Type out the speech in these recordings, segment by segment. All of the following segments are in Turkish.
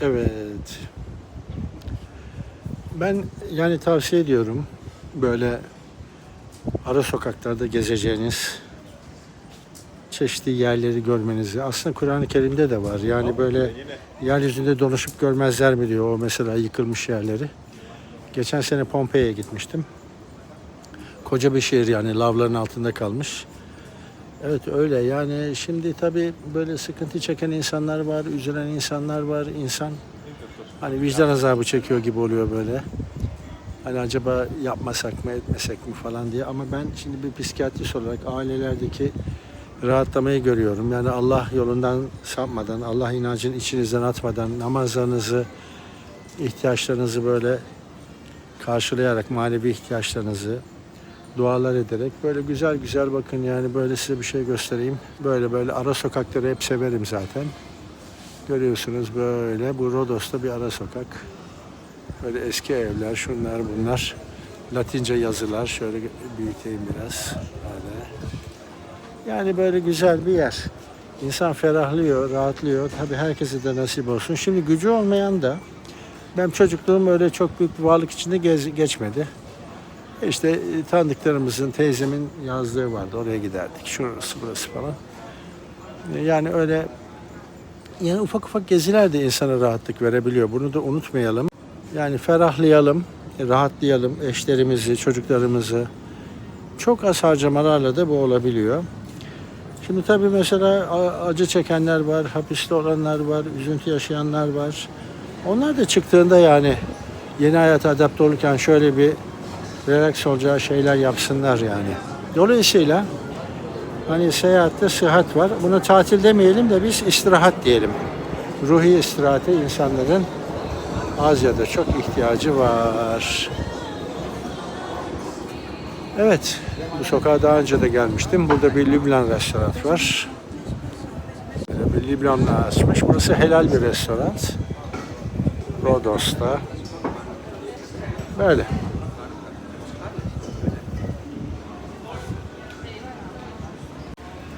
Evet. Ben yani tavsiye ediyorum böyle ara sokaklarda gezeceğiniz çeşitli yerleri görmenizi. Aslında Kur'an-ı Kerim'de de var. Yani böyle yeryüzünde dolaşıp görmezler mi diyor o mesela yıkılmış yerleri. Geçen sene Pompei'ye gitmiştim. Koca bir şehir yani lavların altında kalmış. Evet öyle yani şimdi tabii böyle sıkıntı çeken insanlar var, üzülen insanlar var. İnsan hani vicdan azabı çekiyor gibi oluyor böyle. Hani acaba yapmasak mı etmesek mi falan diye ama ben şimdi bir psikiyatrist olarak ailelerdeki rahatlamayı görüyorum. Yani Allah yolundan sapmadan, Allah inancın içinizden atmadan namazlarınızı, ihtiyaçlarınızı böyle karşılayarak manevi ihtiyaçlarınızı dualar ederek böyle güzel güzel bakın yani böyle size bir şey göstereyim. Böyle böyle ara sokakları hep severim zaten. Görüyorsunuz böyle bu Rodos'ta bir ara sokak. Böyle eski evler, şunlar bunlar. Latince yazılar. Şöyle büyüteyim biraz. Böyle. Yani böyle güzel bir yer. İnsan ferahlıyor, rahatlıyor. Tabii herkese de nasip olsun. Şimdi gücü olmayan da ben çocukluğum öyle çok büyük bir varlık içinde gez, geçmedi. İşte e, tanıdıklarımızın, teyzemin yazlığı vardı. Oraya giderdik. Şurası burası falan. E, Yani öyle yani ufak ufak geziler de insana rahatlık verebiliyor. Bunu da unutmayalım. Yani ferahlayalım, rahatlayalım eşlerimizi, çocuklarımızı. Çok az harcamalarla da bu olabiliyor. Şimdi tabii mesela acı çekenler var, hapiste olanlar var, üzüntü yaşayanlar var. Onlar da çıktığında yani yeni hayata adapte olurken şöyle bir relax olacağı şeyler yapsınlar yani. Dolayısıyla hani seyahatte sıhhat var. Buna tatil demeyelim de biz istirahat diyelim. Ruhi istirahate insanların az ya da çok ihtiyacı var. Evet, bu sokağa daha önce de gelmiştim. Burada bir Lübnan restoran var. Bir Lübnanlı açmış. Burası helal bir restoran. Rodos'ta. Böyle.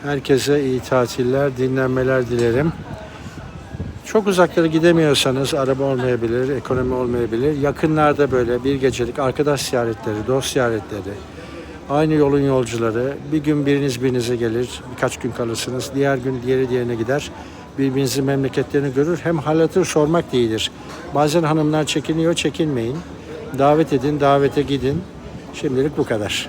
Herkese iyi tatiller, dinlenmeler dilerim. Çok uzaklara gidemiyorsanız araba olmayabilir, ekonomi olmayabilir. Yakınlarda böyle bir gecelik arkadaş ziyaretleri, dost ziyaretleri, aynı yolun yolcuları. Bir gün biriniz birinize gelir, birkaç gün kalırsınız. Diğer gün diğeri diğerine gider. Birbirinizin memleketlerini görür. Hem hal hatır sormak da iyidir. Bazen hanımlar çekiniyor, çekinmeyin. Davet edin, davete gidin. Şimdilik bu kadar.